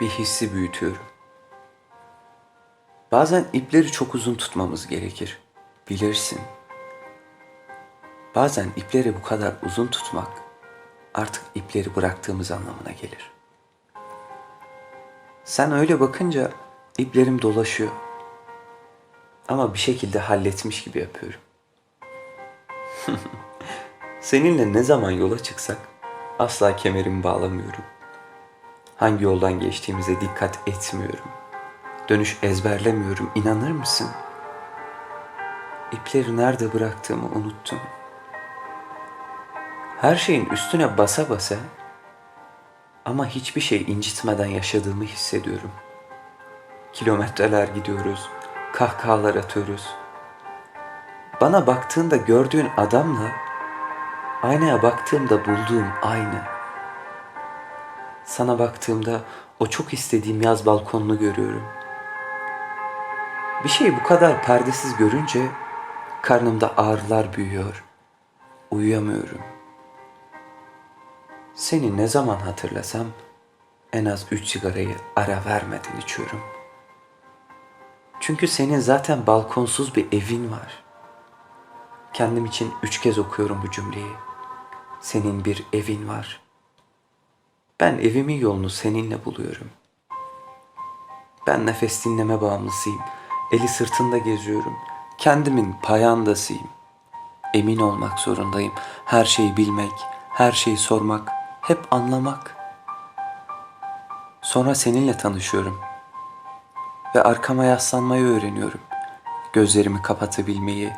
bir hissi büyütüyorum. Bazen ipleri çok uzun tutmamız gerekir. Bilirsin. Bazen ipleri bu kadar uzun tutmak artık ipleri bıraktığımız anlamına gelir. Sen öyle bakınca iplerim dolaşıyor. Ama bir şekilde halletmiş gibi yapıyorum. Seninle ne zaman yola çıksak asla kemerimi bağlamıyorum. Hangi yoldan geçtiğimize dikkat etmiyorum. Dönüş ezberlemiyorum, inanır mısın? İpleri nerede bıraktığımı unuttum. Her şeyin üstüne basa basa ama hiçbir şey incitmeden yaşadığımı hissediyorum. Kilometreler gidiyoruz, kahkahalar atıyoruz. Bana baktığında gördüğün adamla aynaya baktığımda bulduğum aynı. Sana baktığımda o çok istediğim yaz balkonunu görüyorum. Bir şeyi bu kadar perdesiz görünce karnımda ağrılar büyüyor. Uyuyamıyorum. Seni ne zaman hatırlasam en az üç sigarayı ara vermeden içiyorum. Çünkü senin zaten balkonsuz bir evin var. Kendim için üç kez okuyorum bu cümleyi. Senin bir evin var. Ben evimin yolunu seninle buluyorum. Ben nefes dinleme bağımlısıyım. Eli sırtında geziyorum. Kendimin payandasıyım. Emin olmak zorundayım. Her şeyi bilmek, her şeyi sormak, hep anlamak. Sonra seninle tanışıyorum. Ve arkama yaslanmayı öğreniyorum. Gözlerimi kapatabilmeyi.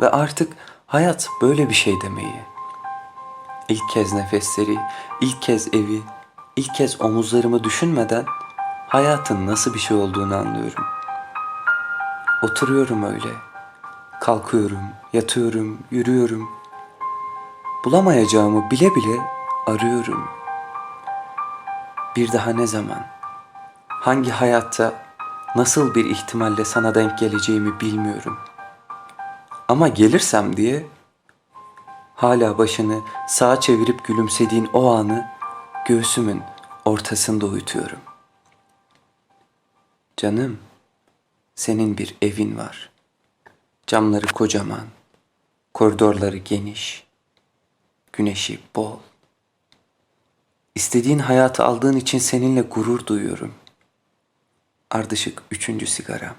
Ve artık hayat böyle bir şey demeyi. İlk kez nefesleri, ilk kez evi, ilk kez omuzlarımı düşünmeden hayatın nasıl bir şey olduğunu anlıyorum. Oturuyorum öyle. Kalkıyorum, yatıyorum, yürüyorum. Bulamayacağımı bile bile arıyorum. Bir daha ne zaman, hangi hayatta, nasıl bir ihtimalle sana denk geleceğimi bilmiyorum. Ama gelirsem diye hala başını sağa çevirip gülümsediğin o anı göğsümün ortasında uyutuyorum. Canım, senin bir evin var. Camları kocaman, koridorları geniş, güneşi bol. İstediğin hayatı aldığın için seninle gurur duyuyorum. Ardışık üçüncü sigaram.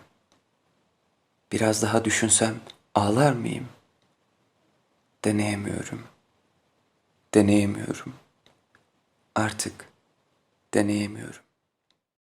Biraz daha düşünsem ağlar mıyım? Deneyemiyorum. Deneyemiyorum. Artık deneyemiyorum.